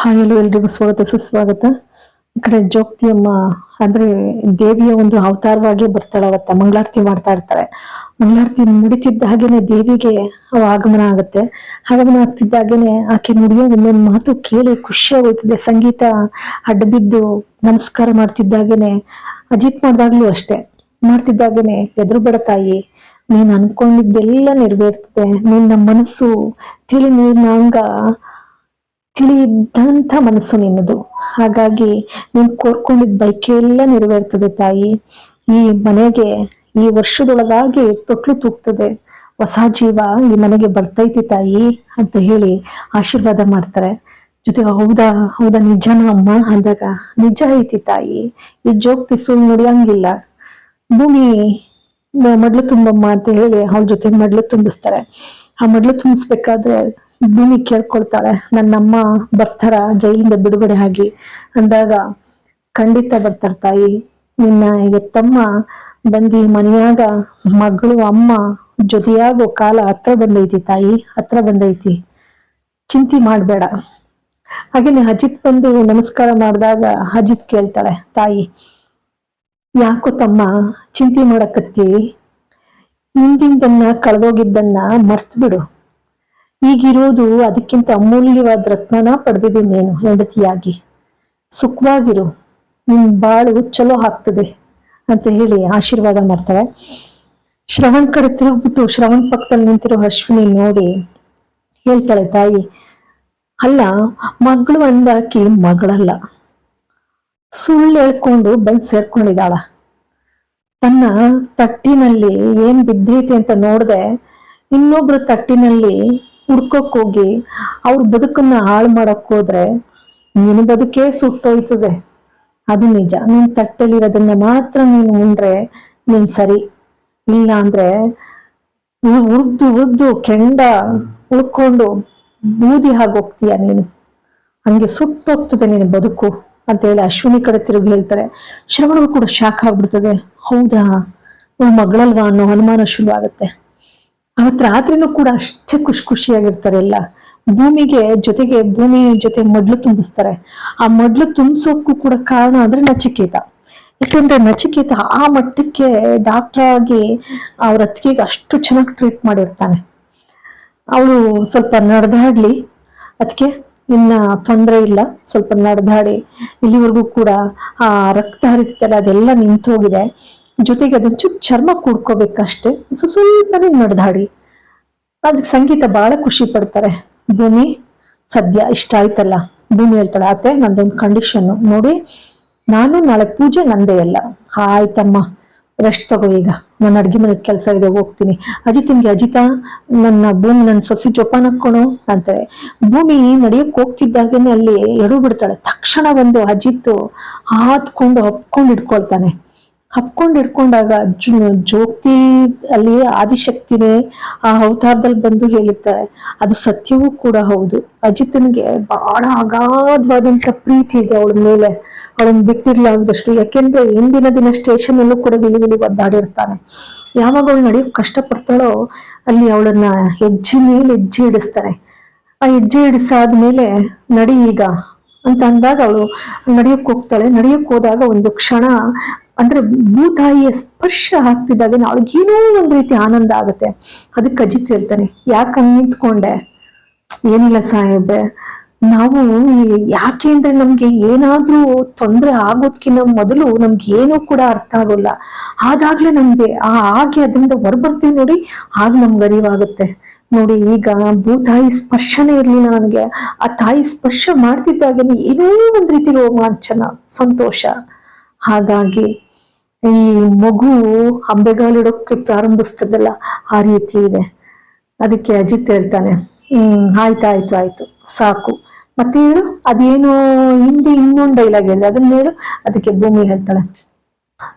Hi ಎಲ್ಲೋ ಎಲ್ರಿಗೂ ಸ್ವಾಗತ, ಸುಸ್ವಾಗತ. ಈ ಕಡೆ ಜೋಗ್ತಿಯಮ್ಮ, ಅಂದ್ರೆ ದೇವಿಯ ಒಂದು ಅವತಾರವಾಗಿ ಬರ್ತಾಳೆ ಅವತ್ತ ಮಂಗಳಾರತಿ ಮಾಡ್ತಾ ಇರ್ತಾರೆ. ಮಂಗಳಾರತಿ ಮುಡಿತಿದ್ದ ಹಾಗೇನೆ ದೇವಿಗೆ ಅವ ಆಗಮನ ಆಗುತ್ತೆ. ಆಗಮನ ಆಗ್ತಿದ್ದ ಹಾಗೇನೆ ಆಕೆ ನುಡಿಯೋ ಒಂದೊಂದು ಮಾತು ಕೇಳಿ ಖುಷಿಯಾಗೋಯ್ತದೆ ಸಂಗೀತ ಅಡ್ಡಬಿದ್ದು ನಮಸ್ಕಾರ ಮಾಡ್ತಿದ್ದಾಗೇನೆ ಅಜಿತ್ ಮಾಡ್ದಾಗ್ಲೂ ಅಷ್ಟೇ. ಮಾಡ್ತಿದ್ದಾಗೇನೆ ಎದುರು ಬೇಡ ತಾಯಿ, ನೀನ್ ಅನ್ಕೊಂಡಿದ್ದೆಲ್ಲ ನೆರವೇರ್ತದೆ. ನಿನ್ನ ಮನಸ್ಸು ತಿಳಿ ನೀರ್ನಂಗ ತಿಳಿಯಿದ್ದಂಥ ಮನಸ್ಸು ನಿನ್ನದು. ಹಾಗಾಗಿ ನೀನ್ ಕೋರ್ಕೊಂಡಿದ್ದ ಬೈಕೆ ಎಲ್ಲ ನೆರವೇರ್ತದೆ ತಾಯಿ. ಈ ಮನೆಗೆ ಈ ವರ್ಷದೊಳಗಾಗಿ ತೊಟ್ಲು ತೂಗ್ತದೆ. ಹೊಸ ಜೀವ ಈ ಮನೆಗೆ ಬರ್ತೈತಿ ತಾಯಿ ಅಂತ ಹೇಳಿ ಆಶೀರ್ವಾದ ಮಾಡ್ತಾರೆ. ಜೊತೆಗೆ ಹೌದಾ ಹೌದಾ ನಿಜನಾ ಅಮ್ಮ ಅಂದಾಗ, ನಿಜ ಐತಿ ತಾಯಿ. ಈ ಜೋಗ್ತಿ ಸುಳ್ಳು ನುಡಿಯಂಗಿಲ್ಲ. ಭೂಮಿ ಮಡ್ಲು ತುಂಬಮ್ಮ ಅಂತ ಹೇಳಿ ಅವಳ ಜೊತೆ ಮಡ್ಲು ತುಂಬಿಸ್ತಾರೆ. ಆ ಮಗಳು ತುಂಬಿಸ್ಬೇಕಾದ್ರೆ ಭೂಮಿ ಕೇಳ್ಕೊಳ್ತಾಳೆ. ನನ್ನಮ್ಮ ಬರ್ತಾರ? ಜೈಲಿಂದ ಬಿಡುಗಡೆ ಆಗಿ. ಅಂದಾಗ ಖಂಡಿತ ಬರ್ತಾರ ತಾಯಿ. ನಿನ್ನ ಎತ್ತಮ್ಮ ಬಂದಿ ಮನೆಯಾಗ ಮಗಳು, ಅಮ್ಮ ಜೊತೆಯಾಗೋ ಕಾಲ ಹತ್ರ ಬಂದೈತಿ ತಾಯಿ. ಹತ್ರ ಬಂದೈತಿ. ಚಿಂತೆ ಮಾಡಬೇಡ. ಹಾಗೇನೆ ಅಜಿತ್ ಬಂದು ನಮಸ್ಕಾರ ಮಾಡಿದಾಗ ಅಜಿತ್ ಕೇಳ್ತಾಳೆ, ತಾಯಿ, ಯಾಕೋ ತಮ್ಮ ಚಿಂತೆ ಮಾಡಕತ್ತಿ ಹಿಂದಿಂದನ್ನ ಕಳೆದೋಗಿದ್ದನ್ನ ಮರ್ತು ಬಿಡು ಈಗಿರೋದು ಅದಕ್ಕಿಂತ ಅಮೂಲ್ಯವಾದ ರತ್ನನ ಪಡೆದಿದ್ದೀನಿ ನೀನು ಹೆಂಡತಿಯಾಗಿ? ಸುಖವಾಗಿರು. ನಿನ್ ಬಾಳು ಚಲೋ ಆಗ್ತದೆ ಅಂತ ಹೇಳಿ ಆಶೀರ್ವಾದ ಮಾಡ್ತಾಳೆ. ಶ್ರವಣ್ ಕಡೆ ತಿರುಗ್ಬಿಟ್ಟು ಶ್ರವಣ್ ಪಕ್ಕದಲ್ಲಿ ನಿಂತಿರೋ ಅಶ್ವಿನಿ ನೋಡಿ ಹೇಳ್ತಾಳೆ, ತಾಯಿ, ಅಲ್ಲ, ಮಗಳು ಅಂದಾಕಿ ಮಗಳಲ್ಲ. ಸುಳ್ಳು ಹೇಳ್ಕೊಂಡು ಬಂದು ಸೇರ್ಕೊಂಡಿದ್ದಾಳ. ತನ್ನ ತಟ್ಟಿನಲ್ಲಿ ಏನ್ ಬಿದ್ದೈತಿ ಅಂತ ನೋಡ್ದೆ, ಇನ್ನೊಬ್ರ ತಟ್ಟಿನಲ್ಲಿ ಹುಡ್ಕೋಕ್ ಹೋಗಿ ಅವ್ರ ಬದುಕನ್ನ ಹಾಳು ಮಾಡಕ್ ಹೋದ್ರೆ ನಿನ್ನ ಬದುಕೇ ಸುಟ್ಟೋಯ್ತದೆ. ಅದು ನಿಜ. ನಿನ್ ತಟ್ಟೆಲಿರೋದನ್ನ ಮಾತ್ರ ನೀನು ಉಂಡ್ರೆ ನೀನ್ ಸರಿ. ಇಲ್ಲ ಅಂದ್ರೆ ಉರ್ದು ಉರ್ದು ಕೆಂಡ ಉಳ್ಕೊಂಡು ಬೂದಿ ಆಗೋಗ್ತೀಯ ನೀನು. ಹಂಗೆ ಸುಟ್ಟೋಗ್ತದೆ ನಿನ್ನ ಬದುಕು. ಅಂತ ಹೇಳಿ ಅಶ್ವಿನಿ ಕಡೆ ತಿರುಗಿ ಹೇಳ್ತಾರೆ. ಶ್ರವಣರು ಕೂಡ ಶಾಕ್ ಆಗ್ಬಿಡ್ತದೆ. ಹೌದಾ? ನಾವು ಮಗಳಲ್ವಾ ಅನ್ನೋ ಅನುಮಾನ ಶುರು ಆಗುತ್ತೆ ಅವತ್ ರಾತ್ರಿನೂ ಕೂಡ ಅಷ್ಟೇ ಖುಷಿ ಖುಷಿಯಾಗಿರ್ತಾರೆ ಎಲ್ಲ. ಭೂಮಿಗೆ ಜೊತೆಗೆ ಭೂಮಿ ಜೊತೆ ಮಡ್ಲು ತುಂಬಿಸ್ತಾರೆ. ಆ ಮಡ್ಲು ತುಂಬಿಸೋಕ್ಕೂ ಕೂಡ ಕಾರಣ ಅಂದ್ರೆ ನಚಿಕೇತ. ಯಾಕೆಂದ್ರೆ ನಚಿಕೇತ ಆ ಮಟ್ಟಕ್ಕೆ ಡಾಕ್ಟರ್ ಆಗಿ ಅವ್ರ ಅತ್ತಿಗೆಗೆ ಅಷ್ಟು ಚೆನ್ನಾಗಿ ಟ್ರೀಟ್ ಮಾಡಿರ್ತಾನೆ. ಅವಳು ಸ್ವಲ್ಪ ನಡೆದಾಡ್ಲಿ ಅದಕ್ಕೆ ಇನ್ನ ತೊಂದರೆ ಇಲ್ಲ. ಸ್ವಲ್ಪ ನಡೆದಾಡಿ. ಇಲ್ಲಿವರೆಗೂ ಕೂಡ ಆ ರಕ್ತ ಹರಿತಲ್ಲ ಅದೆಲ್ಲ ನಿಂತು ಹೋಗಿದೆ ಜೊತೆಗೆ ಅದೊಂಚೂರು ಚರ್ಮ ಕೂಡ್ಕೋಬೇಕಷ್ಟೇ. ಸೊ ಸ್ವಲ್ಪನೇ ನಡೆದಾಡಿ. ಅದಕ್ಕೆ ಸಂಗೀತ ಬಹಳ ಖುಷಿ ಪಡ್ತಾರೆ. ಭೂಮಿ, ಸದ್ಯ ಇಷ್ಟ ಆಯ್ತಲ್ಲ. ಭೂಮಿ ಹೇಳ್ತಾಳೆ ಆತೆ ನಂದೊಂದು ಕಂಡೀಷನ್ನು ನೋಡಿ, ನಾನು ನಾಳೆ ಪೂಜೆ ನಂದೇ ಅಲ್ಲ. ಆಯ್ತಮ್ಮ. ರೆಸ್ಟ್ ತಗೋ ಈಗ. ನನ್ನ ಅಡ್ಗೆ ಮನೆಗೆ ಕೆಲಸ ಇದೆ, ಹೋಗ್ತೀನಿ. ಅಜಿತ್ ಅಜಿತಾ, ನನ್ನ ಭೂಮಿ ನನ್ನ ಸೊಸಿ ಜೋಪಾನ ಹಾಕೋಣ ಅಂತಾರೆ. ಭೂಮಿ ನಡೆಯಕ್ಕೆ ಹೋಗ್ತಿದ್ದಾಗೇನೆ ಅಲ್ಲಿ ಎಡು ಬಿಡ್ತಾಳೆ. ತಕ್ಷಣ ಒಂದು ಅಜಿತ್ ಹಾತ್ಕೊಂಡು ಹಪ್ಕೊಂಡು ಇಟ್ಕೊಳ್ತಾನೆ ಹಪ್ಕೊಂಡು ಇಟ್ಕೊಂಡಾಗ ಜೋಗ್ತಿ, ಅಲ್ಲಿ ಆದಿಶಕ್ತಿನೇ ಆ ಅವತಾರದಲ್ಲಿ ಬಂದು ಹೇಳಿರ್ತಾರೆ. ಅದು ಸತ್ಯವೂ ಕೂಡ ಹೌದು. ಅಜಿತ್ನಿಗೆ ಬಹಳ ಅಗಾಧವಾದಂತ ಪ್ರೀತಿ ಇದೆ ಅವಳ ಮೇಲೆ. ಅವಳನ್ನ ಬಿಟ್ಟಿರ್ಲಾರ್ದಷ್ಟು ಯಾಕೆಂದ್ರೆ ಹಿಂದಿನ ದಿನ ಸ್ಟೇಷನ್ ಅಲ್ಲೂ ಕೂಡ ವಿಲಿ ಒದ್ದಾಡಿರ್ತಾನೆ ಯಾವಾಗ ಅವಳು ನಡಿಯೋಕ್ ಕಷ್ಟ ಪಡ್ತಾಳೋ ಅಲ್ಲಿ ಅವಳನ್ನ ಹೆಜ್ಜೆ ಮೇಲೆ ಹೆಜ್ಜೆ ಇಡಿಸ್ತಾನೆ. ಆ ಹೆಜ್ಜೆ ಇಡಿಸಾದ್ಮೇಲೆ ನಡಿ ಈಗ ಅಂತ ಅಂದಾಗ ಅವಳು ನಡೆಯಕ್ ಹೋಗ್ತಾಳೆ. ನಡೆಯಕ್ ಹೋದಾಗ ಒಂದು ಕ್ಷಣ ಅಂದ್ರೆ ಭೂತಾಯಿಯ ಸ್ಪರ್ಶ ಆಗ್ತಿದ್ದಾಗ ಅವಳಿಗೇನೋ ಒಂದ್ ರೀತಿ ಆನಂದ ಆಗುತ್ತೆ. ಅದಕ್ಕೆ ಅಜಿತ್ ಹೇಳ್ತಾನೆ, ಯಾಕೆ ಹಂಗ್ ನಿಂತ್ಕೊಂಡೆ? ಏನಿಲ್ಲ ಸಾಹೇಬ್ರೆ ನಾವು ಯಾಕೆ ಅಂದ್ರೆ ನಮ್ಗೆ ಏನಾದ್ರೂ ತೊಂದ್ರೆ ಆಗೋದ್ಕಿನ್ನ ಮೊದಲು ನಮ್ಗೆ ಏನೂ ಕೂಡ ಅರ್ಥ ಆಗೋಲ್ಲ. ಆದಾಗ್ಲೇ ನಮ್ಗೆ ಆ ಆಗಿ ಅದರಿಂದ ಹೊರಬರ್ತೀವಿ ನೋಡಿ ಆಗ ನಮ್ಗೆ ಅರಿವಾಗುತ್ತೆ. ನೋಡಿ, ಈಗ ಭೂ ತಾಯಿ ಸ್ಪರ್ಶನೇ ಇರ್ಲಿಲ್ಲ ನನಗೆ. ಆ ತಾಯಿ ಸ್ಪರ್ಶ ಮಾಡ್ತಿದ್ದಾಗ ಏನೋ ಒಂದ್ ರೀತಿ ರೋಮಾಂಚನ, ಸಂತೋಷ. ಹಾಗಾಗಿ ಈ ಮಗು ಅಂಬೆಗಾಲಿಡೋಕೆ ಪ್ರಾರಂಭಿಸ್ತದಲ್ಲ, ಆ ರೀತಿ ಇದೆ. ಅದಕ್ಕೆ ಅಜಿತ್ ಹೇಳ್ತಾನೆ, ಹ್ಮ್, ಆಯ್ತಾಯ್ತು, ಆಯ್ತು, ಸಾಕು. ಮತ್ತೆ ಹೇಳು ಅದೇನು ಹಿಂದೆ ಇನ್ನೊಂದು ಡೈಲಾಗ್ ಹೇಳಿದೆ ಅದನ್ನ ಹೇಳು. ಅದಕ್ಕೆ ಭೂಮಿ ಹೇಳ್ತಾಳೆ.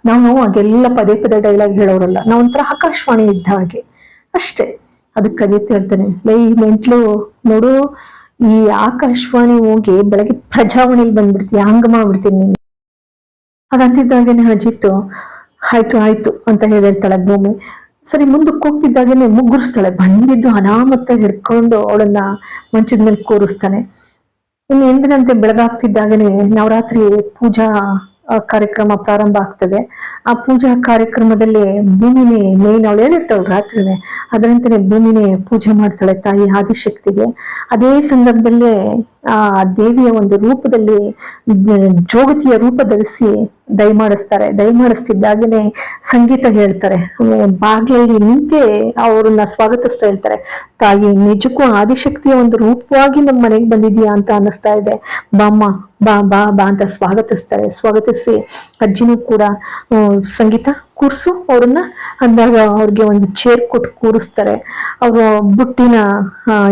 ನಾವು ಹಾಗೆಲ್ಲ ಪದೇ ಪದೇ ಡೈಲಾಗ್ ಹೇಳೋರಲ್ಲ. ನಾವು ಒಂಥರ ಆಕಾಶವಾಣಿ ಇದ್ದ ಹಾಗೆ. ಅಷ್ಟೇ. ಅದಕ್ಕೆ ಅಜಿತ್ ಹೇಳ್ತಾನೆ, ಲೈ, ಮೆಂಟ್ಲು, ನೋಡು, ಈ ಆಕಾಶವಾಣಿ ಹೋಗಿ ಬೆಳಗ್ಗೆ ಪ್ರಜಾವಾಣಿಲಿ ಬಂದ್ಬಿಡ್ತೀಯ, ಹಂಗ ಮಾಡ್ಬಿಡ್ತೀನಿ ನೀನು. ಹಾಗಂತಿದ್ದಾಗೇನೆ ಅಜಿತ್ತು ಆಯ್ತು ಆಯ್ತು, ಅಂತ ಹೇಳಿರ್ತಾಳೆ ಭೂಮಿ. ಸರಿ, ಮುಂದಕ್ಕೆ ಹೋಗ್ತಿದ್ದಾಗೇನೆ ಮುಗ್ಗುರಿಸ್ತಾಳೆ ಬಂದಿದ್ದು ಅನಾಮತ್ತ ಹಿಡ್ಕೊಂಡು ಅವಳನ್ನ ಮಂಚದ ಮೇಲೆ ಕೂರಿಸ್ತಾನೆ. ಇನ್ನು ಎಂದಿನಂತೆ ಬೆಳಗಾಗ್ತಿದ್ದಾಗನೇ ನವರಾತ್ರಿ ಪೂಜಾ ಕಾರ್ಯಕ್ರಮ ಪ್ರಾರಂಭ ಆಗ್ತದೆ. ಆ ಪೂಜಾ ಕಾರ್ಯಕ್ರಮದಲ್ಲಿ ಭೂಮಿನೇ ಮೇನ್ ಅವಳು. ಹೇಳಿರ್ತಾಳೆ ರಾತ್ರಿನೇ? ಅದರಂತೆ ಭೂಮಿನೇ ಪೂಜೆ ಮಾಡ್ತಾಳೆ ತಾಯಿ ಆದಿಶಕ್ತಿಗೆ. ಅದೇ ಸಂದರ್ಭದಲ್ಲೇ ಆ ದೇವಿಯ ಒಂದು ರೂಪದಲ್ಲಿ ಜೋಗತಿಯ ರೂಪ ಧರಿಸಿ ದಯಮಾಡಿಸ್ತಾರೆ ದಯಮಾಡಿಸ್ತಿದ್ದಾಗನೇ ಸಂಗೀತ ಹೇಳ್ತಾರೆ. ಬಾಗಿಲಲ್ಲಿ ನಿಂತೆ ಅವರನ್ನ ಸ್ವಾಗತಿಸ್ತಾ ಹೇಳ್ತಾರೆ. ತಾಯಿ, ನಿಜಕ್ಕೂ ಆದಿಶಕ್ತಿಯ ಒಂದು ರೂಪವಾಗಿ ನಮ್ಮ ಮನೆಗೆ ಬಂದಿದೀಯಾ ಅಂತ ಅನ್ನಿಸ್ತಾ ಇದೆ. ಬಾಮ್ಮ ಬಾ ಬಾ ಬಾ ಅಂತ ಸ್ವಾಗತಿಸ್ತಾರೆ. ಸ್ವಾಗತಿಸಿ ಅಜ್ಜಿನೂ ಕೂಡ ಸಂಗೀತ ಕೂರ್ಸು, ಅವ್ರನ್ನ ಅಂದಾಗ ಅವ್ರಿಗೆ ಒಂದು ಚೇರ್ ಕೊಟ್ಟು ಕೂರಿಸ್ತಾರೆ. ಅವರ ಬುಟ್ಟಿನ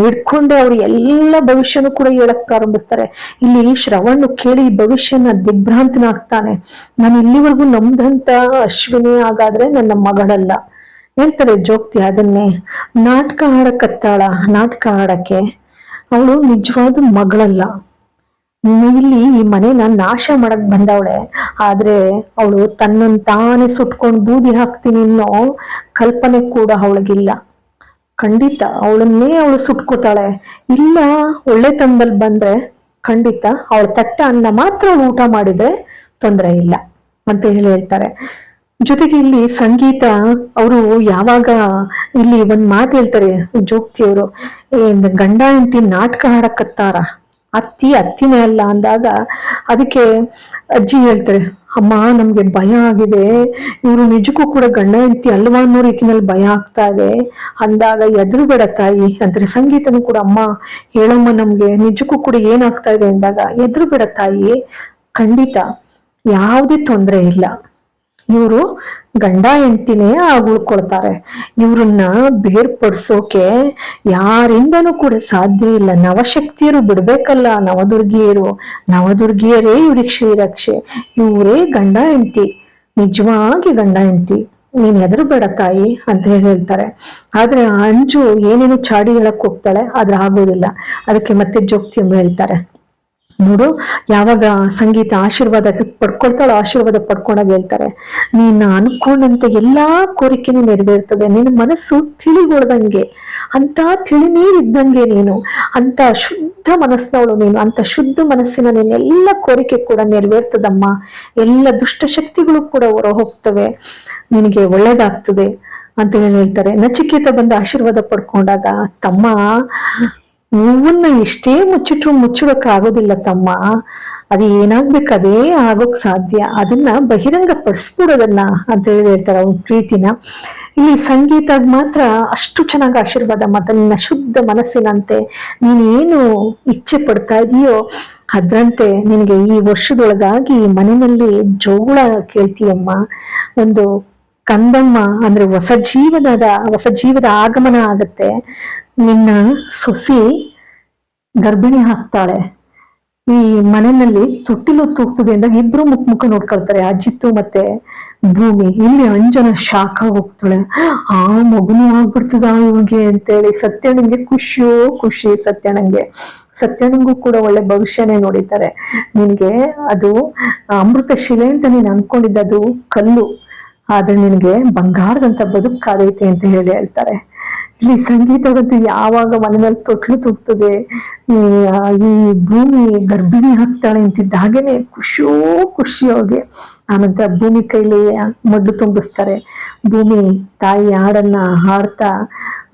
ಹಿಡ್ಕೊಂಡು ಅವ್ರು ಎಲ್ಲ ಭವಿಷ್ಯನೂ ಕೂಡ ಹೇಳಕ್ ಪ್ರಾರಂಭಿಸ್ತಾರೆ. ಇಲ್ಲಿ ಶ್ರವಣ್ಣು ಕೇಳಿ ಭವಿಷ್ಯನ ದಿಗ್ಭ್ರಾಂತನಾಗ್ತಾನೆ. ನಾನು ಇಲ್ಲಿವರೆಗೂ ನಮ್ದಂತ ಅಶ್ವಿನಿ ಹಾಗಾದ್ರೆ ನನ್ನ ಮಗಳಲ್ಲ. ಹೇಳ್ತಾರೆ ಜೋಗ್ತಿ ಅದನ್ನೇ. ನಾಟಕ ಆಡಕತ್ತಾಳ ನಾಟಕ ಆಡಕ್ಕೆ ಅವಳು ನಿಜವಾದ ಮಗಳಲ್ಲ. ಇಲ್ಲಿ ಈ ಮನೇನ ನಾಶ ಮಾಡಕ್ ಬಂದವಳೆ, ಆದ್ರೆ ಅವಳು ತನ್ನನ್ ತಾನೇ ಸುಟ್ಕೊಂಡು ಬೂದಿ ಹಾಕ್ತೀನಿ ಅನ್ನೋ ಕಲ್ಪನೆ ಕೂಡ ಅವಳಿಗಿಲ್ಲ. ಖಂಡಿತ ಅವಳನ್ನೇ ಅವಳು ಸುಟ್ಕೋತಾಳೆ. ಇಲ್ಲ ಒಳ್ಳೆ ತಂಬಲ್ ಬಂದ್ರೆ ಖಂಡಿತ ಅವಳ ತಟ್ಟ ಅನ್ನ ಮಾತ್ರ ಊಟ ಮಾಡಿದ್ರೆ ತೊಂದರೆ ಇಲ್ಲ ಅಂತ ಹೇಳಿ ಹೇಳ್ತಾರೆ. ಜೊತೆಗೆ ಇಲ್ಲಿ ಸಂಗೀತ, ಅವರು ಯಾವಾಗ ಇಲ್ಲಿ ಒಂದ್ ಮಾತು ಹೇಳ್ತಾರೆ, ಜೋಗ್ತಿಯವರು ಗಂಡ ಹೆಂಡತಿ ನಾಟಕ ಆಡಕತ್ತಾರ ಅತ್ತಿ, ಅತ್ತಿನೇ ಅಲ್ಲ ಅಂದಾಗ ಅದಕ್ಕೆ ಅಜ್ಜಿ ಹೇಳ್ತಾರೆ, ಅಮ್ಮ, ನಮ್ಗೆ ಭಯ ಆಗಿದೆ. ಇವರು ನಿಜಕ್ಕೂ ಕೂಡ ಗಂಡ ಹೆಂಡತಿ ಅಲ್ವಾ ಅನ್ನೋ ರೀತಿನಲ್ಲಿ ಭಯ ಆಗ್ತಾ ಇದೆ. ಅಂದಾಗ ಎದುರು ಬೇಡ ತಾಯಿ ಅಂದ್ರೆ ಸಂಗೀತನೂ ಕೂಡ, ಅಮ್ಮ, ಹೇಳಮ್ಮ ನಮ್ಗೆ, ನಿಜಕ್ಕೂ ಕೂಡ ಏನಾಗ್ತಾ ಇದೆ? ಅಂದಾಗ, ಎದುರು ಬೇಡ ತಾಯಿ, ಖಂಡಿತ ಯಾವುದೇ ತೊಂದರೆ ಇಲ್ಲ. ಇವರು ಗಂಡ ಹೆಂಡತಿನೇ ಉಳ್ಕೊಳ್ತಾರೆ ಇವ್ರನ್ನ ಬೇರ್ಪಡಿಸೋಕೆ ಯಾರಿಂದನೂ ಕೂಡ ಸಾಧ್ಯ ಇಲ್ಲ. ನವಶಕ್ತಿಯರು ಬಿಡ್ಬೇಕಲ್ಲ, ನವದುರ್ಗಿಯರು. ನವದುರ್ಗಿಯರೇ ಇವ್ರಿಗೆ ಶ್ರೀರಕ್ಷೆ. ಇವರೇ ಗಂಡ ಹೆಂಡತಿ. ನಿಜವಾಗಿ ಗಂಡ ಹೆಂಡತಿ. ನೀನ್ ಹೆದರ್ಬೇಡ ತಾಯಿ ಅಂತ ಹೇಳ್ತಾರೆ. ಆದ್ರೆ ಅಂಜು ಏನೇನು ಚಾಡಿ ಹೇಳಕ್ ಹೋಗ್ತಾಳೆ, ಆದ್ರೆ ಆಗೋದಿಲ್ಲ. ಅದಕ್ಕೆ ಮತ್ತೆ ಜೋಗ್ತಿ ಹೇಳ್ತಾರೆ. ನೋಡು, ಯಾವಾಗ ಸಂಗೀತ ಆಶೀರ್ವಾದ ಪಡ್ಕೊಳ್ತಾಳೋ ಆಶೀರ್ವಾದ ಪಡ್ಕೊಂಡಾಗ ಹೇಳ್ತಾರೆ, ನೀನ್ ಅನ್ಕೊಂಡಂತ ಎಲ್ಲಾ ಕೋರಿಕೆನೂ ನೆರವೇರ್ತದೆ, ನಿನ್ನ ಮನಸ್ಸು ತಿಳಿಗೊಳ್ದಂಗೆ ಅಂತ ತಿಳಿ ನೀರಿದ್ದಂಗೆ ನೀನು ಅಂತ ಶುದ್ಧ ಮನಸ್ಸಿನವಳು ನೀನು ಅಂತ ಶುದ್ಧ ಮನಸ್ಸಿನ ನಿನ್ನ ಎಲ್ಲ ಕೋರಿಕೆ ಕೂಡ ನೆರವೇರ್ತದಮ್ಮ, ಎಲ್ಲ ದುಷ್ಟಶಕ್ತಿಗಳು ಕೂಡ ಹೊರ ಹೋಗ್ತವೆ ನಿನಗೆ ಒಳ್ಳೇದಾಗ್ತದೆ ಅಂತ ಹೇಳಿ ಹೇಳ್ತಾರೆ. ನಚಿಕೇತ ಬಂದ ಆಶೀರ್ವಾದ ಪಡ್ಕೊಂಡಾಗ, ತಮ್ಮ ಹೂವನ್ನ ಎಷ್ಟೇ ಮುಚ್ಚಿಟ್ರು ಮುಚ್ಚಿಡೋಕ್ಕಾಗೋದಿಲ್ಲ ತಮ್ಮ ಅದು ಏನಾಗ್ಬೇಕು ಅದೇ ಆಗೋಕ್ ಸಾಧ್ಯ. ಅದನ್ನ ಬಹಿರಂಗ ಪಡಿಸ್ಬಿಡೋದನ್ನ ಅಂತ ಹೇಳಿ ಹೇಳ್ತಾರೆ ಅವ್ನ ಪ್ರೀತಿನ. ಇಲ್ಲಿ ಸಂಗೀತ ಮಾತ್ರ ಅಷ್ಟು ಚೆನ್ನಾಗಿ ಆಶೀರ್ವಾದ ಮಾತ್ರ ನಿನ್ನ ಶುದ್ಧ ಮನಸ್ಸಿನಂತೆ ನೀನೇನು ಇಚ್ಛೆ ಪಡ್ತಾ ಇದೆಯೋ ಅದ್ರಂತೆ ನಿನಗೆ ಈ ವರ್ಷದೊಳಗಾಗಿ ಮನೆಯಲ್ಲಿ ಜೋಳ ಕೇಳ್ತೀಯಮ್ಮ. ಒಂದು ಕಂದಮ್ಮ ಅಂದ್ರೆ ಹೊಸ ಜೀವನದ, ಹೊಸ ಜೀವದ ಆಗಮನ ಆಗತ್ತೆ. ನಿನ್ನ ಸೊಸಿ ಗರ್ಭಿಣಿ ಹಾಕ್ತಾಳೆ ಈ ಮನೆಯಲ್ಲಿ ತೊಟ್ಟಿಲು ತೂಗ್ತದೆ ಅಂದಾಗ ಇಬ್ರು ಮುಖ ಮುಖ ನೋಡ್ಕೊಳ್ತಾರೆ. ಅಜಿತ್ತು ಮತ್ತೆ ಭೂಮಿ. ಇಲ್ಲಿ ಅಂಜನ ಶಾಖ ಹೋಗ್ತಾಳೆ. ಆ ಮಗುನು ಆಗ್ಬಿಡ್ತದ ಇವ್ಗೆ ಅಂತೇಳಿ ಸತ್ಯಣ್ಣಂಗೆ ಖುಷಿಯೋ ಖುಷಿ ಸತ್ಯಣ್ಣಂಗೆ. ಸತ್ಯಣ್ಣಂಗೂ ಕೂಡ ಒಳ್ಳೆ ಭವಿಷ್ಯನೇ ನೋಡಿದ್ದಾರೆ ನಿನ್ಗೆ ಅದು ಅಮೃತ ಶಿಲೆ ಅಂತ ನೀನ್ ಅನ್ಕೊಂಡಿದ್ದದು ಕಲ್ಲು. ಆದ್ರೆ ನಿನಗೆ ಬಂಗಾರದಂತ ಬದುಕಾದೈತೆ ಅಂತ ಹೇಳಿ ಹೇಳ್ತಾರೆ. ಇಲ್ಲಿ ಸಂಗೀತಗಂತೂ ಯಾವಾಗ ಮನೆಯಲ್ಲಿ ತೊಟ್ಲು ತುಗ್ತದೆ ಈ ಭೂಮಿ ಗರ್ಭಿಣಿ ಹಾಕ್ತಾಳೆ ಅಂತಿದ್ದ ಹಾಗೇನೆ ಖುಷಿಯೋ ಖುಷಿ ಅವ್ರಿಗೆ. ಆನಂತರ ಭೂಮಿ ಕೈಲಿ ಮಡ್ಡು ತುಂಬಿಸ್ತಾರೆ. ಭೂಮಿ ತಾಯಿ ಹಾಡನ್ನ ಹಾಡ್ತಾ,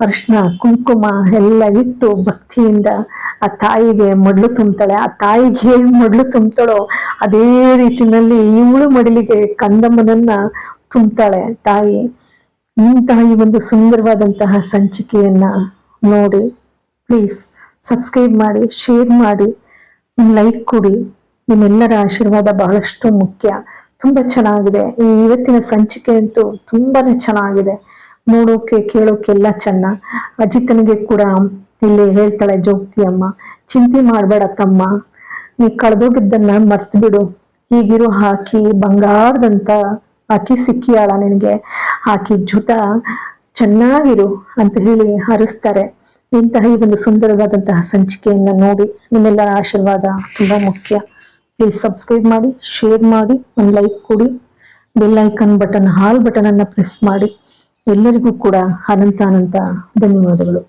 ಅರ್ಶನ, ಕುಂಕುಮ ಎಲ್ಲ ಇಟ್ಟು ಭಕ್ತಿಯಿಂದ ಆ ತಾಯಿಗೆ ಮಡ್ಲು ತುಂಬ್ತಾಳೆ. ಆ ತಾಯಿಗೆ ಮಡ್ಲು ತುಂಬ್ತಾಳೋ ಅದೇ ರೀತಿನಲ್ಲಿ ಇವಳು ಮಡಿಲಿಗೆ ಕಂದಮ್ಮನನ್ನ ತುಂಬ್ತಾಳೆ ತಾಯಿ. ಇಂತಹ ಈ ಒಂದು ಸುಂದರವಾದಂತಹ ಸಂಚಿಕೆಯನ್ನ ನೋಡಿ ಪ್ಲೀಸ್ ಸಬ್ಸ್ಕ್ರೈಬ್ ಮಾಡಿ ಶೇರ್ ಮಾಡಿ ಲೈಕ್ ಕೊಡಿ. ನಿಮ್ಮೆಲ್ಲರ ಆಶೀರ್ವಾದ ಬಹಳಷ್ಟು ಮುಖ್ಯ. ತುಂಬಾ ಚೆನ್ನಾಗಿದೆ. ಈ ಇವತ್ತಿನ ಸಂಚಿಕೆ ಅಂತೂ ತುಂಬಾನೇ ಚೆನ್ನಾಗಿದೆ. ನೋಡೋಕೆ ಕೇಳೋಕೆ ಎಲ್ಲ ಚೆನ್ನ. ಅಜಿತನಿಗೆ ಕೂಡ ಇಲ್ಲಿ ಹೇಳ್ತಾಳೆ ಜೋಗ್ತಿ ಅಮ್ಮ ಚಿಂತೆ ಮಾಡಬೇಡ ತಮ್ಮ. ನೀ ಕಳೆದೋಗಿದ್ದನ್ನ ಮರ್ತು ಬಿಡು ಈಗಿರು ಹಾಕಿ ಬಂಗಾರದಂತ ಆಕಿ ಸಿಕ್ಕಿಯಾಳ ನಿನಗೆ. ಆಕಿ ಜೊತ ಚೆನ್ನಾಗಿರು ಅಂತ ಹೇಳಿ ಹರಿಸ್ತಾರೆ. ಇಂತಹ ಈ ಒಂದು ಸುಂದರವಾದಂತಹ ಸಂಚಿಕೆಯನ್ನ ನೋಡಿ ನಿಮ್ಮೆಲ್ಲರ ಆಶೀರ್ವಾದ ತುಂಬಾ ಮುಖ್ಯ. ಪ್ಲೀಸ್ ಸಬ್ಸ್ಕ್ರೈಬ್ ಮಾಡಿ ಶೇರ್ ಮಾಡಿ, ಒಂದು ಲೈಕ್ ಕೊಡಿ. ಬೆಲ್ ಐಕನ್ ಬಟನ್ ಹಾಲ್ ಬಟನ್ ಅನ್ನ ಪ್ರೆಸ್ ಮಾಡಿ. ಎಲ್ಲರಿಗೂ ಕೂಡ ಅನಂತ ಅನಂತ ಧನ್ಯವಾದಗಳು.